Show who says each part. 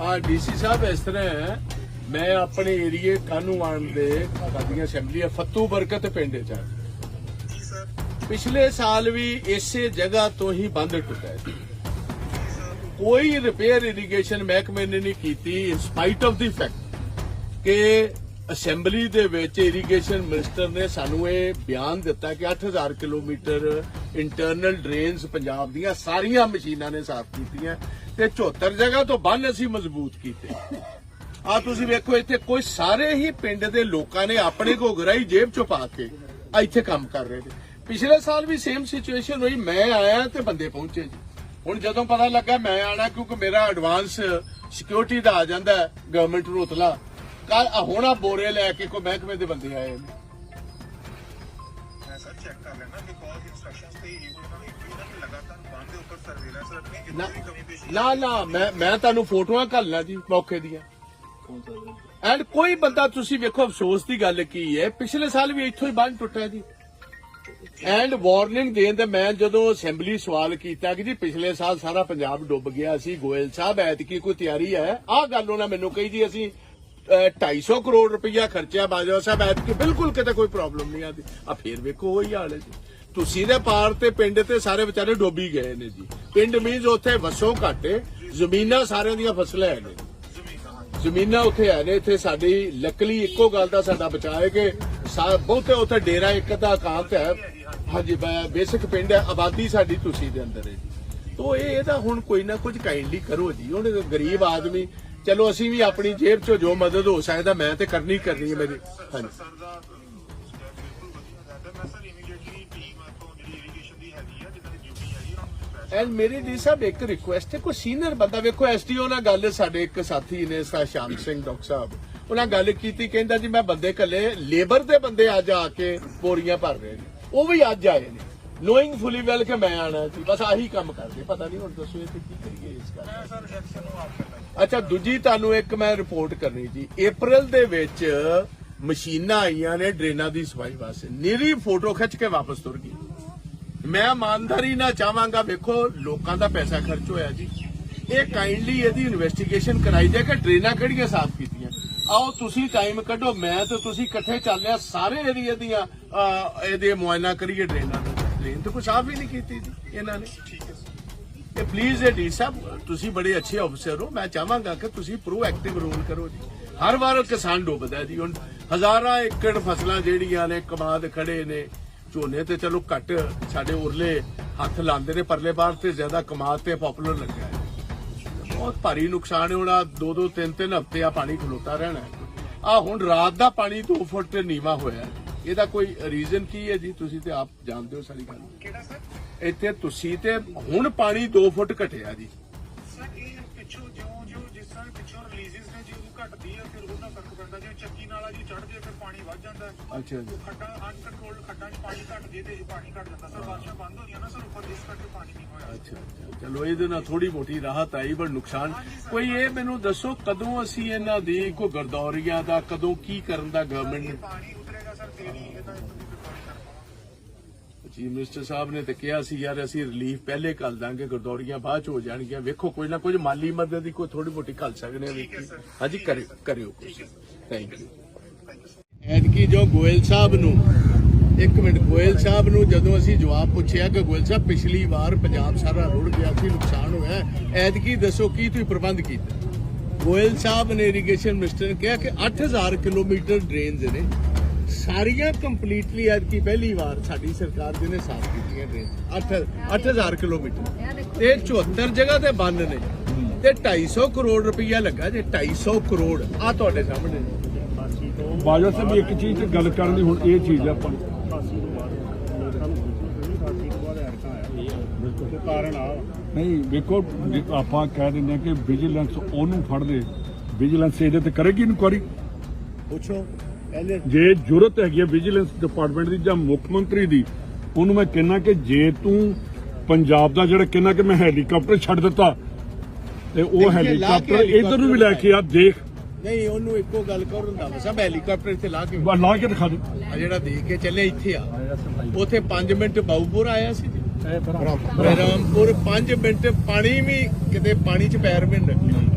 Speaker 1: ਆ ਡੀਸੀ ਸਾਹਿਬ ਇਸ ਤਰ੍ਹਾਂ ਹੈ ਮੈਂ ਆਪਣੇ ਏਰੀਏ ਕਾਨੂੰਵਾਨ ਦੇ ਸਾਡੀਆਂ ਅਸੈਂਬਲੀ ਹੈ ਫੱਤੂ ਬਰਕਤ ਪਿੰਡ ਚ। ਪਿਛਲੇ ਸਾਲ ਵੀ ਇਸੇ ਜਗ੍ਹਾ ਤੋਂ ਹੀ ਬੰਦ ਟੁੱਟਾ ਸੀ ਕੋਈ ਰਿਪੇਅਰ ਇਰੀਗੇਸ਼ਨ ਮਹਿਕਮੇ ਨੇ ਨਹੀਂ ਕੀਤੀ in spite of the fact ਕਿ ਅਸੈਂਬਲੀ ਦੇ ਵਿੱਚ ਇਰੀਗੇਸ਼ਨ ਮਿਨਿਸਟਰ ਨੇ ਸਾਨੂੰ ਇਹ ਬਿਆਨ ਦਿੱਤਾ ਕਿ 8000 ਕਿਲੋਮੀਟਰ ਇੰਟਰਨਲ ਡਰੇਨਸ ਪੰਜਾਬ ਦੀਆਂ ਸਾਰੀਆਂ ਮਸ਼ੀਨਾਂ ਨੇ ਸਾਫ਼ ਕੀਤੀਆਂ ਤੇ 74 ਜਗ੍ਹਾ ਤੋਂ ਬੰਨ ਅਸੀਂ ਮਜ਼ਬੂਤ ਕੀਤੇ। ਆ ਤੁਸੀਂ ਵੇਖੋ, ਇੱਥੇ ਕੋਈ ਸਾਰੇ ਹੀ ਪਿੰਡ ਦੇ ਲੋਕਾਂ ਨੇ ਆਪਣੇ ਘੋਗਰਾ ਜੇਬ ਚੋਂ ਪਾ ਕੇ ਇੱਥੇ ਕੰਮ ਕਰ ਰਹੇ ਨੇ। ਪਿਛਲੇ ਸਾਲ ਵੀ ਸੇਮ ਸਿਚੁਏਸ਼ਨ ਹੋਈ, ਮੈਂ ਆਇਆ ਤੇ ਬੰਦੇ ਪਹੁੰਚੇ ਜੀ। ਹੁਣ ਜਦੋਂ ਪਤਾ ਲੱਗਾ ਮੈਂ ਆਣਾ ਕਿਉਂਕਿ ਮੇਰਾ ਐਡਵਾਂਸ ਸਿਕਿਉਰਿਟੀ ਦਾ ਆ ਜਾਂਦਾ ਗਵਰਨਮੈਂਟ ਨੂੰ ਉਤਲਾ ਕੱਲ ਹੁਣ ਆ ਬੋਰੇ ਲੈ ਕੇ ਕੋਈ ਮਹਿਕਮੇ ਦੇ ਬੰਦੇ ਆਏ ਨੇ।
Speaker 2: ਮੈਂ ਸਰ ਚੈੱਕ ਕਰ ਲੈਣਾ ਬਿਕੋਜ਼ ਨੇ ਨੇ ਬੰਦ
Speaker 1: ਮੈਂ ਮੈਂ ਤੁਹਾਨੂੰ ਫੋਟੋਆਂ ਘੱਲਣਾ ਜੀ ਮੌਕੇ ਦੀਆਂ। ਐਂਡ ਕੋਈ ਬੰਦਾ ਤੁਸੀਂ ਵੇਖੋ ਅਫਸੋਸ ਦੀ ਗੱਲ ਕੀ ਹੈ ਪਿਛਲੇ ਸਾਲ ਵੀ ਇੱਥੋਂ ਹੀ ਬੰਨ ਟੁੱਟਿਆ ਜੀ। ਐਂਡ ਵਾਰਨਿੰਗ ਦੇਣ ਤੇ ਮੈਂ ਜਦੋਂ ਅਸੈਂਬਲੀ ਸਵਾਲ ਕੀਤਾ ਕਿ ਜੀ ਪਿਛਲੇ ਸਾਲ ਸਾਰਾ ਪੰਜਾਬ ਡੁੱਬ ਗਿਆ ਸੀ ਗੋਇਲ ਸਾਹਿਬ ਐਤਕੀ ਕੋਈ ਤਿਆਰੀ ਹੈ? ਆਹ ਗੱਲ ਉਹਨਾਂ ਮੈਨੂੰ ਕਹੀ ਜੀ ਅਸੀਂ ਅਹ, 250 ਕਰੋੜ ਰੁਪਈਆ ਖਰਚਿਆ ਬਾਜਵਾ ਸਾਹਿਬ ਐਤਕੀ ਬਿਲਕੁਲ ਕਿਤੇ ਕੋਈ ਪ੍ਰੋਬਲਮ ਨਹੀਂ ਆਦੀ ਆ ਫੇਰ ਵੇਖੋ ਉਹੀ ਹਾਲ ਹੈ ਜੀ। ਤੁਸੀਂ ਦੇ ਪਾਰ ਤੇ ਪਿੰਡ ਤੇ ਸਾਰੇ ਵਿਚਾਰੇ ਡੋਬੀ ਗਏ ਨੇ ਜੀ। ਪਿੰਡ ਮੀਨਸ ਉੱਥੇ ਵਸੋਂ ਘਾਟੇ ਜ਼ਮੀਨਾਂ ਸਾਰਿਆਂ ਦੀਆਂ ਫਸਲਾਂ ਹੈ ਨੇ। ਜ਼ਮੀਨਾਂ ਉੱਥੇ ਹੈ ਨੇ, ਇੱਥੇ ਸਾਡੀ ਲੱਕਲੀ ਇੱਕੋ ਗੱਲ ਦਾ ਸਾਡਾ ਬਚਾਅ ਹੈ ਕਿ ਬਹੁਤੇ ਉੱਥੇ ਡੇਰਾ ਇੱਕ ਦਾ ਇਕਾਂਤ ਹੈ ਹਾਂਜੀ ਬੇਸਿਕ ਪਿੰਡ ਹੈ ਆਬਾਦੀ ਸਾਡੀ ਤੁਸੀਂ ਦੇ ਅੰਦਰ ਹੈ ਜੀ। ਤੋ ਇਹ ਇਹਦਾ ਹੁਣ ਕੋਈ ਨਾ ਕੁਝ ਕਾਈਂਡਲੀ ਕਰੋ ਜੀ। ਹੁਣ ਗਰੀਬ ਆਦਮੀ, ਚਲੋ ਅਸੀਂ ਵੀ ਆਪਣੀ ਜੇਬ ਚੋਂ ਜੋ ਮਦਦ ਹੋ ਸਕਦਾ, ਮੈਂ ਤੇ ਕਰਨੀ ਹੀ ਕਰਨੀ ਹੈ ਮੇਰੀ। ਹਾਂਜੀ। ਐਂਡ ਮੇਰੀ ਡੀ ਸਾਹਿਬ ਇੱਕ ਰਿਕੁਐਸਟ ਹੈ ਕੋਈ ਸੀਨੀਅਰ ਬੰਦਾ ਵੇਖੋ ਐਸਟੀਓ ਨਾਲ ਗੱਲ ਸਾਡੇ ਇੱਕ ਸਾਥੀ ਨੇ ਸਾ ਸ਼ਾਮ ਸਿੰਘ ਡਾਕਟਰ ਸਾਹਿਬ ਉਹਨਾਂ ਗੱਲ ਕੀਤੀ ਕਹਿੰਦਾ ਜੀ ਮੈਂ ਬੰਦੇ ਕੱਲੇ ਲੇਬਰ ਦੇ ਬੰਦੇ ਅੱਜ ਆ ਕੇ ਬੋਰੀਆਂ ਭਰ ਰਹੇ ਨੇ ਉਹ ਵੀ ਅੱਜ ਆਏ ਨੇ ਨੋਇੰਗ ਫੁਲੀ ਵੈਲ ਕਿ ਮੈਂ ਆਣਾ ਸੀ ਬਸ ਆਹੀ ਕੰਮ ਕਰਦੇ ਪਤਾ ਨਹੀਂ ਹੁਣ ਦੱਸੋ ਇਹ ਤੇ ਕੀ ਕਰੀਏ ਇਸ ਗੱਲ ਅੱਛਾ ਦੂਜੀ ਤੁਹਾਨੂੰ ਇੱਕ ਮੈਂ ਰਿਪੋਰਟ ਕਰਨੀ ਜੀ April ਦੇ ਵਿੱਚ ਮਸ਼ੀਨਾਂ ਆਈਆਂ ਨੇ ਡਰੇਨਾਂ ਦੀ ਸਫ਼ਾਈ ਵਾਸਤੇ ਨੀਰੀ ਫੋਟੋ ਖਿੱਚ ਕੇ ਵਾਪਸ ਤੁਰ ਗਈ ਮੈਂ ਇਮਾਨਦਾਰੀ ਨਾਲ ਚਾਹਾਂਗਾ, ਵੇਖੋ, ਲੋਕਾਂ ਦਾ ਪੈਸਾ ਖਰਚ ਹੋਇਆ ਜੀ। ਇਹ ਕਾਈਂਡਲੀ ਇਹਦੀ ਇਨਵੈਸਟੀਗੇਸ਼ਨ ਕਰਾਈ ਜਾਏ ਕਿ ਡਰੇਨਾਂ ਕਿਹੜੀਆਂ ਸਾਫ਼ ਕੀਤੀਆਂ। ਆਓ, ਤੁਸੀਂ ਟਾਈਮ ਕੱਢੋ, ਮੈਂ ਤੇ ਤੁਸੀਂ ਇਕੱਠੇ ਚੱਲਿਆ ਸਾਰੇ ਏਰੀਆ ਦੀਆਂ ਇਹਦੇ ਮੁਆਇਨਾ ਕਰੀਏ ਡਰੇਨਾਂ ਡਰੇਨ ਤਾਂ ਕੋਈ ਸਾਫ਼ ਹੀ ਨਹੀਂ ਕੀਤੀ ਜੀ, ਇਹਨਾਂ ਨੇ। ਇਹ ਪਲੀਜ਼ ਇਹ ਡੀ ਸਾਹਿਬ, ਤੁਸੀਂ ਬੜੇ ਅੱਛੇ ਅਫਸਰ ਹੋ, ਮੈਂ ਚਾਹਾਂਗਾ ਕਿ ਤੁਸੀਂ ਪ੍ਰੋਐਕਟਿਵ ਰੋਲ ਕਰੋ ਜੀ। ਹਰ ਵਾਰ ਕਿਸਾਨ ਡੁੱਬਦਾ ਜੀ, ਹੁਣ ਹਜ਼ਾਰਾਂ ਏਕੜ ਫਸਲਾਂ ਜਿਹੜੀਆਂ ਨੇ, ਕਮਾਦ ਖੜੇ ਨੇ ਝੋਨੇ ਤੇ ਚਲੋ ਘੱਟ ਸਾਡੇ ਉਰਲੇ ਹੱਥ ਲਾਉਂਦੇ ਨੇ ਪਰਲੇ ਬਾਰ ਤੇ ਜ਼ਿਆਦਾ ਕਮਾਦ ਤੇ ਪਪੂਲਰ ਲੱਗਿਆ ਹੈ। ਬਹੁਤ ਭਾਰੀ ਨੁਕਸਾਨ ਹੋਣਾ ਦੋ ਦੋ ਤਿੰਨ ਤਿੰਨ ਹਫ਼ਤੇ ਆ ਪਾਣੀ ਖਲੋਤਾ ਰਹਿਣਾ ਆ ਹੁਣ ਰਾਤ ਦਾ ਪਾਣੀ 2 ਫੁੱਟ ਨੀਵਾ ਹੋਇਆ। ਇਹਦਾ ਕੋਈ ਰੀਜ਼ਨ ਕੀ ਹੈ ਜੀ? ਤੁਸੀਂ ਤੇ ਆਪ ਜਾਣਦੇ ਹੋ ਸਾਰੀ ਗੱਲ।
Speaker 2: ਕਿਹੜਾ ਸਰ?
Speaker 1: ਇੱਥੇ ਤੁਸੀਂ ਤੇ ਹੁਣ ਪਾਣੀ 2 ਫੁੱਟ ਘਟਿਆ ਜੀ।
Speaker 2: ਸਰ ਇਹ ਪਿੱਛੋਂ ਜਿਉਂ ਜਿਉਂ ਜਿਸ ਤਰ੍ਹਾਂ ਪਿੱਛੋਂ ਰਿਲੀਜ਼ਸ ਨੇ ਜਿਉਂ ਘਟਦੀ ਹੈ ਫਿਰ ਉਹਨਾਂ ਜੇ ਚੱਕੀ ਨਾਲਾ ਜੀ ਚੜ੍ਹਦੇ ਫਿਰ ਪਾਣੀ ਵੱਧ ਜਾਂਦਾ। ਹੈ
Speaker 1: ਅੱਛਾ ਜੀ।
Speaker 2: ਖੱਡਾਂ ਅਨਕੰਟਰੋਲਡ ਖੱਡਾਂ 'ਚ ਪਾਣੀ ਘਟ ਜੇ ਤੇ ਪਾਣੀ ਘਟ ਜਾਂਦਾ। ਸਰ ਬਾਰਿਸ਼ਾਂ ਬੰਦ ਹੋ ਗਈਆਂ ਨਾ ਸਰ ਉੱਪਰ ਜਿਸ ਕਰਕੇ ਪਾਣੀ ਨਹੀਂ ਹੋਇਆ।
Speaker 1: ਅੱਛਾ ਅੱਛਾ। ਚਲੋ ਇਹਦੇ ਨਾਲ ਥੋੜੀ ਮੋਟੀ ਰਾਹਤ ਆਈ ਪਰ ਨੁਕਸਾਨ ਕੋਈ ਇਹ ਮੈਨੂੰ ਦੱਸੋ ਕਦੋਂ ਅਸੀਂ ਇਹਨਾਂ ਦੀ ਕੋਈ ਗਰਦੌਰੀਆਂ ਦਾ ਕਦੋਂ ਕੀ ਕਰਨ ਦਾ ਗਵਰਨਮੈਂਟ ਨੇ
Speaker 2: ਪਾਣੀ ਉਤਰੇਗਾ ਸਰ ਫੇਰ ਹੀ ਇਹਦਾ ਕਰ ਪਾਵਾਂਗੇ
Speaker 1: ਚੀਫ ਮਿਨਿਸਟਰ ਸਾਹਿਬ ਨੇ ਤੇ ਕਿਹਾ ਸੀ ਯਾਰ ਅਸੀਂ ਰਿਲੀਫ ਪਹਿਲੇ ਕਰ ਦਾਂਗੇ ਗਰਦੌਰੀਆਂ ਬਾਅਦ ਚ ਹੋ ਜਾਣਗੀਆਂ। ਵੇਖੋ ਕੋਈ ਨਾ ਕੁਝ ਮਾਲੀ ਮਦਦ ਦੀ ਕੋਈ ਥੋੜੀ ਮੋਟੀ ਕਰ ਸਕਦੇ ਹਾਂ ਵੇਖੀ। ਹਾਂਜੀ ਕਰਿਓ ਕਰਿਓ। ਥੈਂਕ ਯੂ ਐਤਕੀ ਜੋ ਗੋਇਲ ਸਾਹਿਬ ਨੂੰ, ਇੱਕ ਮਿੰਟ, ਗੋਇਲ ਸਾਹਿਬ ਨੂੰ ਜਦੋਂ ਅਸੀਂ ਜਵਾਬ ਪੁੱਛਿਆ ਕਿ ਗੋਇਲ ਸਾਹਿਬ ਪਿਛਲੀ ਵਾਰ ਪੰਜਾਬ ਸਾਰਾ ਰੁੜ ਗਿਆ ਸੀ, ਨੁਕਸਾਨ ਹੋਇਆ, ਐਤਕੀ ਦੱਸੋ ਕੀ ਤੁਸੀਂ ਪ੍ਰਬੰਧ ਕੀਤਾ? ਗੋਇਲ ਸਾਹਿਬ ਨੇ ਇਰੀਗੇਸ਼ਨ ਮਿਨਿਸਟਰ ਨੇ ਕਿਹਾ ਕਿ 8000 ਕਿਲੋਮੀਟਰ ਡਰੇਨਸ ਨੇ, ਸਾਰੀਆਂ ਕੰਪਲੀਟਲੀ ਐਤਕੀ ਪਹਿਲੀ ਵਾਰ ਸਾਡੀ ਸਰਕਾਰ ਦੇ ਨੇ ਸਾਫ਼ ਕੀਤੀਆਂ ਡਰੇਨ 8 8000 ਕਿਲੋਮੀਟਰ। ਤੇ 74 ਜਗ੍ਹਾ ਤੇ ਬੰਦ ਨੇ। ਤੇ 250 ਕਰੋੜ ਰੁਪਈਆ ਲੱਗਾ ਜੇ 250 ਕਰੋੜ ਆ ਤੁਹਾਡੇ ਸਾਹਮਣੇ।
Speaker 3: ਬਾਜਵਾ ਸਾਹਿਬ ਇੱਕ ਚੀਜ਼ ਤੇ ਗੱਲ ਕਰਨ ਦੀ ਹੁਣ ਇਹ ਚੀਜ਼ ਆ ਆਪਾਂ ਨੂੰ।
Speaker 4: ਕਾਰਨ ਆ
Speaker 3: ਨਹੀਂ ਵੇਖੋ ਜੇ ਆਪਾਂ ਕਹਿ ਦਿੰਦੇ ਕਿ ਵਿਜੀਲੈਂਸ ਉਹਨੂੰ ਫੜਦੇ ਵਿਜੀਲੈਂਸ ਇਹਦੇ ਤੇ ਕਰੇਗੀ ਇਨਕੁਆਰੀ
Speaker 1: ਪੁੱਛੋ ਪਹਿਲੇ
Speaker 3: ਜੇ ਜ਼ਰੂਰਤ ਹੈਗੀ ਹੈ ਵਿਜੀਲੈਂਸ ਡਿਪਾਰਟਮੈਂਟ ਦੀ ਜਾਂ ਮੁੱਖ ਮੰਤਰੀ ਦੀ ਉਹਨੂੰ ਮੈਂ ਕਹਿੰਨਾ ਕਿ ਜੇ ਤੂੰ ਪੰਜਾਬ ਦਾ ਜਿਹੜਾ ਕਹਿੰਨਾ ਕਿ ਮੈਂ ਹੈਲੀਕਾਪਟਰ ਛੱਡ ਦਿੱਤਾ ਤੇ ਉਹ ਹੈਲੀਕਾਪਟਰ ਇਧਰ ਨੂੰ ਵੀ ਲੈ ਕੇ ਆ ਦੇਖ।
Speaker 1: ਨਹੀਂ ਉਹਨੂੰ ਇੱਕੋ ਗੱਲ ਕਰੋ ਰੰਦਾ ਸਭ ਹੈਲੀਕਾਪਟਰ ਇੱਥੇ ਲਾ ਕੇ
Speaker 3: ਲਾ ਕੇ ਦਿਖਾ ਦੇ।
Speaker 1: ਆ ਜਿਹੜਾ ਦੇ ਕੇ ਚੱਲੇ ਇੱਥੇ ਆ। ਉਥੇ 5 ਮਿੰਟ ਬਾਊਪੁਰ ਆਇਆ ਸੀ ਜੀ। ਬ੍ਰਹਮਪੁਰ 5 ਮਿੰਟ ਪਾਣੀ ਵੀ ਕਿਤੇ ਪਾਣੀ 'ਚ ਪੈਰ ਵੀ ਨਹੀਂ ਰੱਖਿਆ।